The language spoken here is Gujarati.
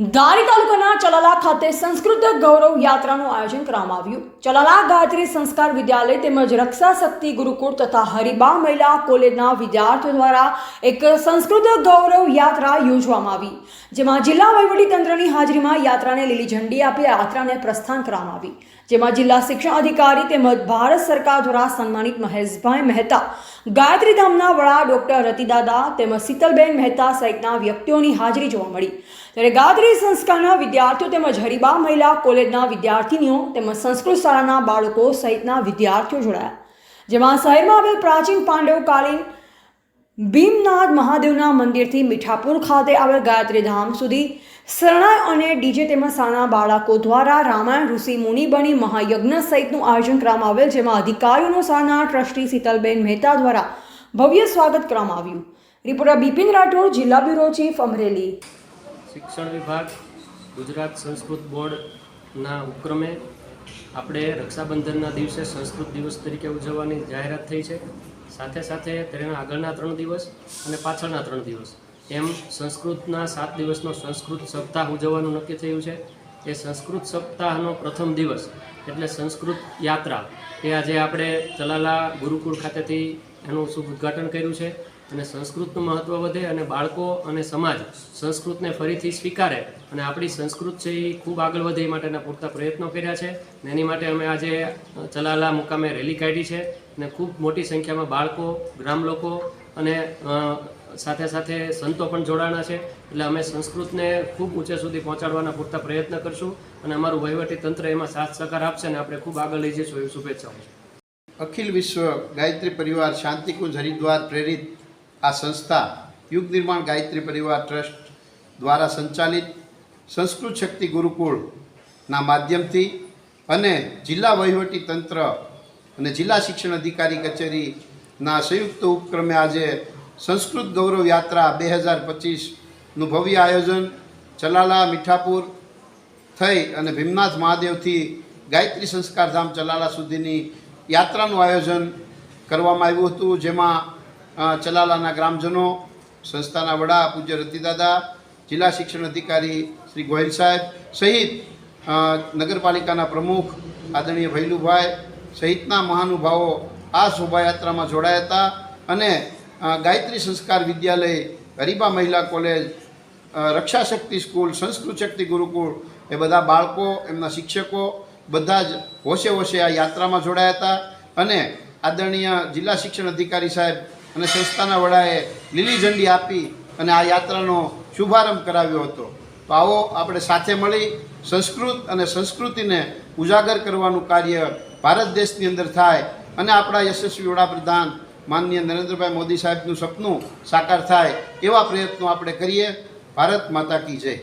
ધારી તાલુકાના ચલાલા ખાતે સંસ્કૃત ગૌરવ યાત્રાનું આયોજન કરવામાં આવ્યું. ચલાલા ગાયત્રી સંસ્કાર વિદ્યાલય તેમજ રક્ષા શક્તિ ગુરુકુળ તથા હરિબા મહિલા કોલેજના વિદ્યાર્થીઓ દ્વારા એક સંસ્કૃત ગૌરવ યાત્રા યોજવામાં આવી, જેમાં જિલ્લા વહીવટીતંત્રની હાજરીમાં યાત્રાને લીલી ઝંડી આપી યાત્રાને પ્રસ્થાન કરવામાં આવી. જેમાં જિલ્લા શિક્ષણ અધિકારી તેમજ ભારત સરકાર દ્વારા સન્માનિત મહેશભાઈ મહેતા ગાયત્રી ધામના વડા ડોક્ટર રતિદાદા તેમજ શીતલબેન મહેતા સહિતના વ્યક્તિઓની હાજરી જોવા મળી. ત્યારે ગાયત્રી સંસ્કારના વિદ્યાર્થીઓ તેમજ હરિબા મહિલા કોલેજના વિદ્યાર્થીનીઓ તેમજ સંસ્કૃત શાળાના બાળકો સહિતના વિદ્યાર્થીઓ જોડાયા. જેમાં શહેરમાં આવેલ પ્રાચીન પાંડવકાલીન ભીમનાથ મહાદેવના મંદિરથી મીઠાપુર ખાતે આવેલ ગાયત્રી ધામ સુધી શરણાઈ અને ડીજે તેમજ સાના બાળકો દ્વારા રામાયણ ઋષિ મુનિ બની મહાયજ્ઞ સહિતનું આયોજન કરવામાં આવેલ, જેમાં અધિકારીઓનો સાના ટ્રસ્ટી શીતલબેન મહેતા દ્વારા ભવ્ય સ્વાગત કરવામાં આવ્યું. રિપોર્ટર બિપિન રાઠોડ, જિલ્લા બ્યુરો ચીફ, અમરેલી. શિક્ષણ વિભાગ, ગુજરાત સંસ્કૃત બોર્ડના ઉપક્રમે આપણે રક્ષાબંધનના દિવસે સંસ્કૃત દિવસ તરીકે ઉજવવાની જાહેરાત થઈ છે. સાથે સાથે તેના આગળના ત્રણ દિવસ અને પાછળના ત્રણ દિવસ. એમ સંસ્કૃતના સાત દિવસનો સંસ્કૃત સપ્તાહ ઉજવવાનું નક્કી થયું છે. એ સંસ્કૃત સપ્તાહનો પ્રથમ દિવસ એટલે સંસ્કૃત યાત્રા. એ આજે આપણે ચલાલા ગુરુકુળ ખાતેથી એનું શુભ ઉદ્ઘાટન કર્યું છે. અને સંસ્કૃતનું મહત્ત્વ વધે અને બાળકો અને સમાજ સંસ્કૃતને ફરીથી સ્વીકારે અને આપણી સંસ્કૃત છે એ ખૂબ આગળ વધે એ માટેના પૂરતા પ્રયત્નો કર્યા છે અને એની માટે અમે આજે ચલાલા મુકામે રેલી કાઢી છે અને ખૂબ મોટી સંખ્યામાં બાળકો, ગ્રામ લોકો અને સાથે સાથે સંતો પણ જોડાણા છે. એટલે અમે સંસ્કૃતને ખૂબ ઊંચે સુધી પહોંચાડવાના પૂરતા પ્રયત્ન કરશું અને અમારું વહીવટી તંત્ર એમાં સાથ સહકાર આપશે અને આપણે ખૂબ આગળ લઈ જઈશું એવી શુભેચ્છાઓ અખિલ વિશ્વ ગાયત્રી પરિવાર શાંતિકુંજ હરિદ્વાર પ્રેરિત આ સંસ્થા યુગ નિર્માણ ગાયત્રી પરિવાર ટ્રસ્ટ દ્વારા સંચાલિત સંસ્કૃત શક્તિ ગુરુકુળના માધ્યમથી અને જિલ્લા વહીવટી તંત્ર અને જિલ્લા શિક્ષણ અધિકારી કચેરીના સંયુક્ત ઉપક્રમે આજે સંસ્કૃત ગૌરવ યાત્રા બે હજાર પચીસનું ભવ્ય આયોજન ચલાલા, મીઠાપુર થઈ અને ભીમનાથ મહાદેવથી ગાયત્રી સંસ્કારધામ ચલાલા સુધીની યાત્રાનું આયોજન કરવામાં આવ્યું હતું, જેમાં ચલાલાના ગ્રામજનો, સંસ્થાના વડા પૂજ્ય રતિદાદા જિલ્લા શિક્ષણ અધિકારી શ્રી ગોહિલ સાહેબ સહિત નગરપાલિકાના પ્રમુખ આદરણીય ભૈલુભાઈ સહિતના મહાનુભાવો આ શોભાયાત્રામાં જોડાયા હતા અને ગાયત્રી સંસ્કાર વિદ્યાલય, ગરીબા મહિલા કોલેજ રક્ષા શક્તિ સ્કૂલ, સંસ્કૃત શક્તિ ગુરુકુળ એ બધા બાળકો, એમના શિક્ષકો બધા જ હોશે હોશે આ યાત્રામાં જોડાયા હતા અને આદરણીય જિલ્લા શિક્ષણ અધિકારી સાહેબ અને સંસ્થાના વડાએ લીલી ઝંડી આપી અને આ યાત્રાનો શુભારંભ કરાવ્યો હતો. તો આવો આપણે સાથે મળી સંસ્કૃત અને સંસ્કૃતિને ઉજાગર કરવાનું કાર્ય ભારત દેશની અંદર થાય અને આપણા યશસ્વી વડાપ્રધાન માનનીય નરેન્દ્રભાઈ મોદી સાહેબનું સપનું સાકાર થાય એવા પ્રયત્નો આપણે કરીએ. ભારત માતા કી જય.